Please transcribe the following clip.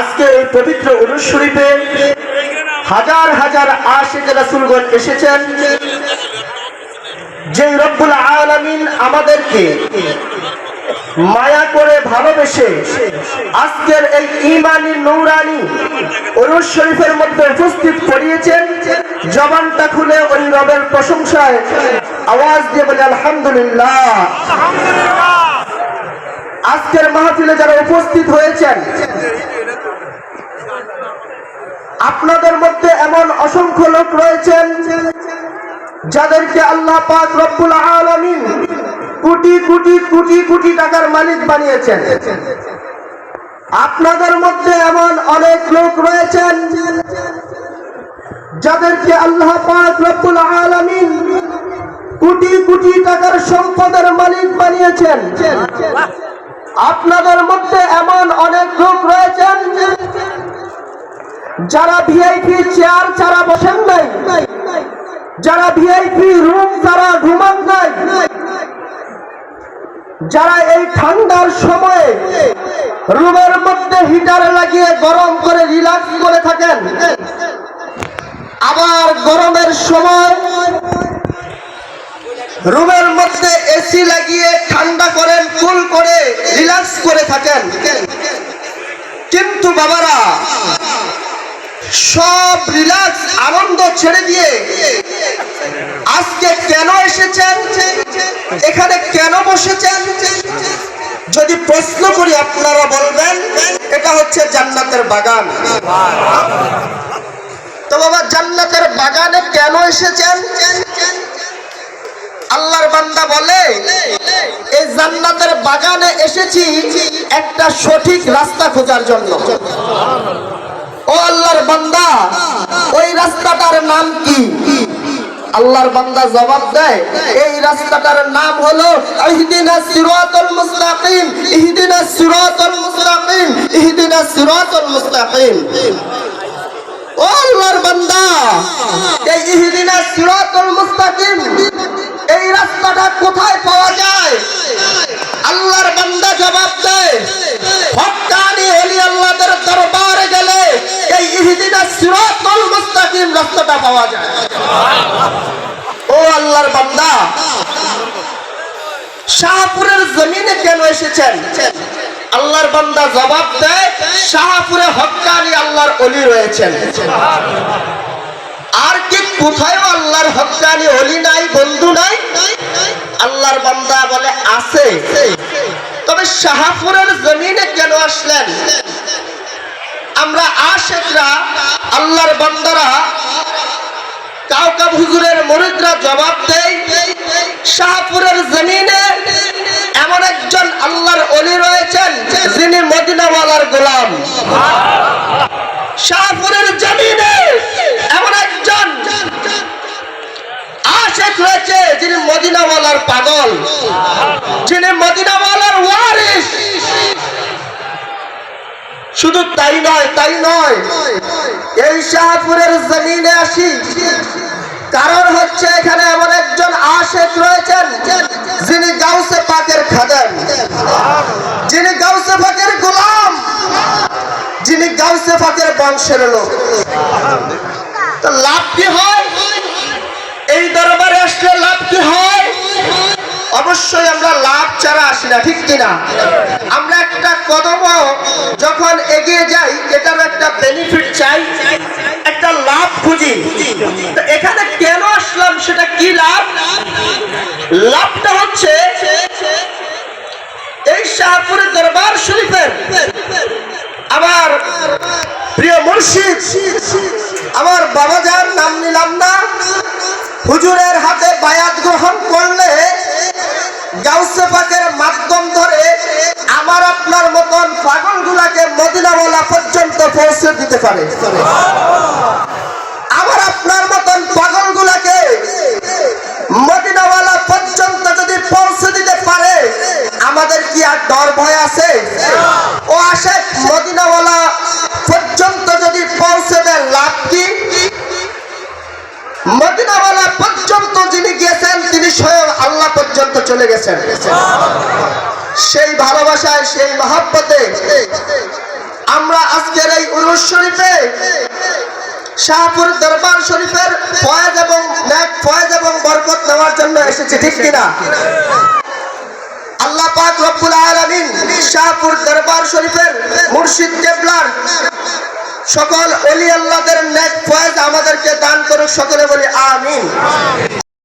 আজকে এই পবিত্র শরীফে হাজার হাজার আশেখ রাসুলগণ এসেছেন। যে রব্বুল আলামিন আমাদেরকে মায়া করে ভালোবেসে আজকের এই ইমানি নৌরানি উরুস শরীফের মধ্যে উপস্থিত করিয়েছেন। জবানটা খুলে ওই রবের প্রশংসায় আওয়াজ দিয়ে বলে, আলহামদুলিল্লাহ। আজকের মাহফিলে যারা উপস্থিত হয়েছেন আপনাদের মধ্যে এমন অসংখ্য লোক রয়েছেন যাদেরকে আল্লাহ পাক রব্বুল আলামিন কোটি কোটি কোটি কোটি টাকার মালিক বানিয়েছেন। আপনাদের মধ্যে এমন অনেক লোক রয়েছেন যাদেরকে আল্লাহ পাক রব্বুল আলামিন কোটি কোটি টাকার সম্পদের মালিক বানিয়েছেন। আপনাদের মধ্যে এমন অনেক লোক রয়েছেন যারা ভিআইপি চেয়ার ছাড়া বসেন নাই, যারা ভিআইপি রুম ছাড়া ঘুমান নাই, যারা এই ঠান্ডার সময়ে রুমের মধ্যে হিটার লাগিয়ে গরম করে রিল্যাক্স করে থাকেন, আবার গরমের সময় রুমের মধ্যে এসি লাগিয়ে ঠান্ডা করেন কুল করে রিল্যাক্স করে থাকেন। কিন্তু বাবারা সব রিল্যাক্স, আনন্দ ছেড়ে দিয়ে আজকে কেন এসেছেন? এখানে কেন বসেছেন? যদি প্রশ্ন করি আপনারা বলবেন, এটা হচ্ছে জান্নাতের বাগান। তো বাবা, জান্নাতের বাগানে কেন এসেছেন? আল্লাহর বান্দা বলে এই জান্নাতের বাগানে এসেছি একটা সঠিক রাস্তা খোঁজার জন্য ও আল্লাহর বান্দা ওই রাস্তাটার নাম আল্লাহর বান্দা জবাব দেয়, এই রাস্তাটার নাম হলো ইহদিনাস সিরাতাল মুস্তাকিম ইহদিনাস সিরাতাল মুস্তাকিম ইহদিনাস সিরাতাল মুস্তাকিম। ও আল্লাহর বান্দা, এই ইহদিনাস সিরাতাল মুস্তাকিম, এই রাস্তাটা কোথায় জমিনে কেন এসেছেন? আল্লাহর বান্দা জবাব দেয়, শাহপুরে হক্কানি আল্লাহর অলি রয়েছেন। আর কি কোথায় আল্লাহর হক্কানি অলি নাই, বন্ধু নাই। আল্লাহর বান্দা বলে, আছে। তবে শাহপুরের জমিনে কেন আসলেন? আমরা আশেকরা, আল্লাহর বান্দারা জবাব দেয়, শাহপুরের জমিনে এমন একজন আল্লাহর অলি রয়েছেন যিনি মদিনাওয়ালার গোলাম। শাহপুরের জমিনে এমন একজন আশেক রয়েছে যিনি মদিনাওয়ালার পাগল, যিনি মদিনাওয়ালার ওয়ারিস শুধু তাই নয় তাই নয় এই শাহপুরের জমিনে আসি। কারণ হচ্ছে এখানে এমন একজন আশেক রয়েছেন, যিনি গাউসে পাকের খাদেন যিনি গাউসে পাকের গোলাম। যিনি গাউসে পাকের বংশের লোক। তো লাভ কি হয়? এই দরবারে আসলে লাভ কি হয়? অবশ্যই আমরা লাভ ছাড়া আসি না, ঠিক কিনা? আমরা একটা কদম যখন এগিয়ে যাই এটার একটা বেনিফিট লাভটা হচ্ছে এই শাহপুরের দরবার শরীফের। আমার প্রিয় মুর্শিদ, আমার বাবা যার নাম নিলাম না। হুজুরের হাতে বায়াত গ্রহণ করলে গাউসে পাকের মাধ্যম ধরে আমার আপনার মতন পাগলগুলাকে মদিনাওয়ালা পর্যন্ত পৌঁছে দিতে পারে। আর ডর ভয় আছে। ও আসে, মদিনাওয়ালা পর্যন্ত যদি পৌঁছে দেয় লাভ কি? মদিনাওয়ালা পর্যন্ত যিনি গেছেন তিনি স্বয়ং আল্লাহ পর্যন্ত চলে গেছেন। সেই ভালোবাসায়, সেই মহাব্বতে আমরা আজকের এই উরুস শরীফে, শাহপুর দরবার শরীফের ফয়েজ এবং ফয়েজ এবং বরকত নেওয়ার জন্য এসেছি, ঠিক কিনা? আল্লাহ পাক রব্বুল আলামিন শাহপুর দরবার শরীফের মুর্শিদ কেবলার সকল অলি আল্লাহদের নেক ফয়েজ আমাদেরকে দান করুক, সকলে বলি আমিন।